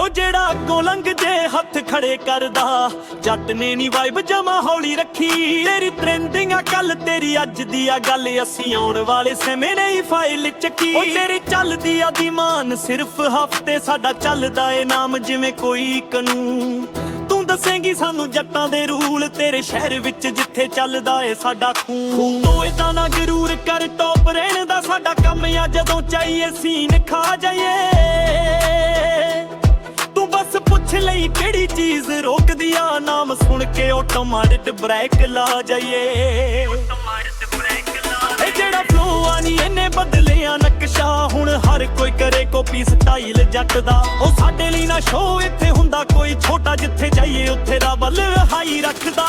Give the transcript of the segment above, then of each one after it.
ਉਹ ਜਿਹੜਾ ਅੱਗੋਂ ਲੰਘ ਜੇ ਹੱਥ ਖੜੇ ਕਰਦਾ। ਜੱਟ ਨੇ ਨੀ ਵਾਈਬ ਜਮਾ ਹੌਲੀ ਰੱਖੀ। ਤੇਰੀ ਟ੍ਰੈਂਡਿੰਗ ਆ ਕੱਲ ਤੇਰੀ ਅੱਜ ਦੀ ਆ ਗੱਲ। ਅਸੀਂ ਆਉਣ ਵਾਲੇ ਸਮੇਂ ਨੇ ਫਾਈਲ ਚੱਕੀ। ਉਹ ਤੇਰੀ ਚੱਲਦੀ ਆ ਦੀਮਾਨ ਸਿਰਫ ਹਫ਼ਤੇ ਸਾਡਾ ਚੱਲਦਾ ਏ ਨਾਮ, ਜਿਵੇਂ ਕੋਈ ਕਾਨੂੰਨ। ਤੂੰ ਦੱਸੇਂਗੀ ਸਾਨੂੰ ਜੱਟਾਂ ਦੇ ਰੂਲ, ਤੇਰੇ ਸ਼ਹਿਰ ਵਿੱਚ ਜਿੱਥੇ ਚੱਲਦਾ ਏ ਸਾਡਾ ਖੂਨ। ਤੂੰ ਏਦਾਂ ਨਾ ਗਰੂਰ ਕਰ ਟੌਪ ਰਹਿਣ ਦਾ ਸਾਡਾ ਕੰਮ ਆ, ਜਦੋਂ ਚਾਹੀਏ ਸੀਨ ਖਾ ਜਾਈਏ। ਲਈ ਕਿਹੜੀ ਚੀਜ਼ ਰੋਕਦੀ ਆ? ਨਾਮ ਸੁਣ ਕੇ ਆਟੋਮੈਟਿਕ ਬ੍ਰੇਕ ਲਾ ਜਾਈਏ। ਇਹ ਜਿਹੜਾ ਫਲੋ ਆ ਨੀ ਇਹਨੇ ਬਦਲਿਆ ਨਕਸ਼ਾ। ਹੁਣ ਹਰ ਕੋਈ ਕਰੇ ਕਾਪੀ ਸਟਾਈਲ ਜੱਟ ਦਾ। ਉਹ ਸਾਡੇ ਲਈ ਨਾ ਸ਼ੋ ਇੱਥੇ ਹੁੰਦਾ ਕੋਈ ਛੋਟਾ ਜਿੱਥੇ ਜਾਈਏ ਉੱਥੇ ਦਾ ਬੱਲ ਹਾਈ ਰੱਖਦਾ।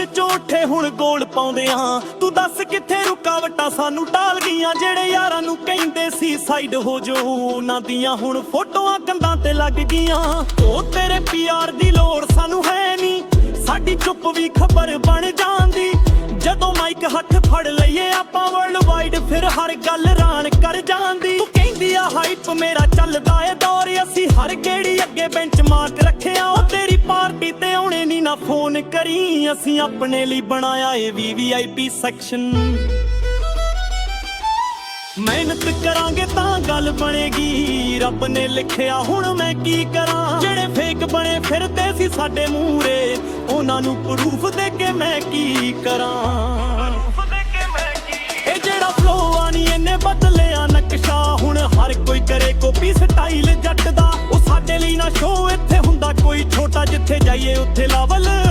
ਅਸੀਂ ਗਰਾਵਲ ਝੋਠੇ ਹੁਣ ਗੋਲ ਪਾਉਂਦੇ ਹਾਂ ਤੂੰ ਦੱਸ ਕਿੱਥੇ ਰੁਕਾਵਟਾਂ ਸਾਨੂੰ ਟਾਲ ਗਈਆਂ, ਜਿਹੜੇ ਯਾਰਾਂ ਨੂੰ ਕਹਿੰਦੇ ਸੀ ਸਾਈਡ ਹੋ ਜੋ ਉਹਨਾਂ ਦੀਆਂ ਹੁਣ ਫੋਟੋਆਂ ਕੰਧਾਂ ਤੇ ਲੱਗ ਗਈਆਂ। ਉਹ ਤੇਰੇ ਪਿਆਰ ਦੀ ਲੋੜ ਸਾਨੂੰ ਹੈ ਨਹੀਂ ਸਾਡੀ ਚੁੱਪ ਵੀ ਖਬਰ ਬਣ ਜਾਂਦੀ। ਜਦੋਂ ਮਾਈਕ ਹੱਥ ਫੜ ਲਈਏ, ਆਪਾਂ ਵਰਲਡ ਵਾਈਡ ਫਿਰ ਹਰ ਗੱਲ ਰਾਣ ਕਰ ਜਾਂਦੀ। ਤੂੰ ਕਹਿੰਦੀ ਆ, ਹਾਈਪ ਮੇਰਾ ਚੱਲਦਾ ਏ ਦੌਰ, ਅਸੀਂ ਹਰ ਕਿਹੜੀ ਅੱਗੇ ਬੈਂਚਮਾਰਕ ਰੱਖਿਆ। ਉਹ ਤੇਰੀ ਪਾਰਟੀ ਤੇ ਆਉਣੇ ਨਹੀਂ ਨਾ ਫੋਨ ਕਰੀ। ਅਸੀਂ ਆਪਣੇ ਲਈ ਬਣਾਇਆ ਏ ਵੀਵੀਆਈਪੀ ਸੈਕਸ਼ਨ ਮਿਹਨਤ ਕਰਾਂਗੇ ਤਾਂ ਗੱਲ ਬਣੇਗੀ। ਰੱਬ ਨੇ ਲਿਖਿਆ, ਹੁਣ ਮੈਂ ਕੀ ਕਰਾਂ? ਜਿਹੜੇ ਫੇਕ ਬਣੇ ਫਿਰਦੇ ਸੀ ਸਾਡੇ ਮੂਰੇ ਉਹਨਾਂ ਨੂੰ ਪ੍ਰੂਫ ਦੇ ਕੇ ਮੈਂ ਕੀ ਕਰਾਂ? ਇਹ ਜਿਹੜਾ ਫਲੋ ਆ ਨੀ, ਇਹਨੇ ਬਦਲਿਆ ਨਕਸ਼ਾ। ਹੁਣ ਹਰ ਕੋਈ ਕਰੇ ਕਾਪੀ ਸਟਾਈਲ ਜੱਟ ਦਾ। ਜਿੱਥੇ ਜਾਈਏ ਉੱਥੇ ਲਾਵਲ।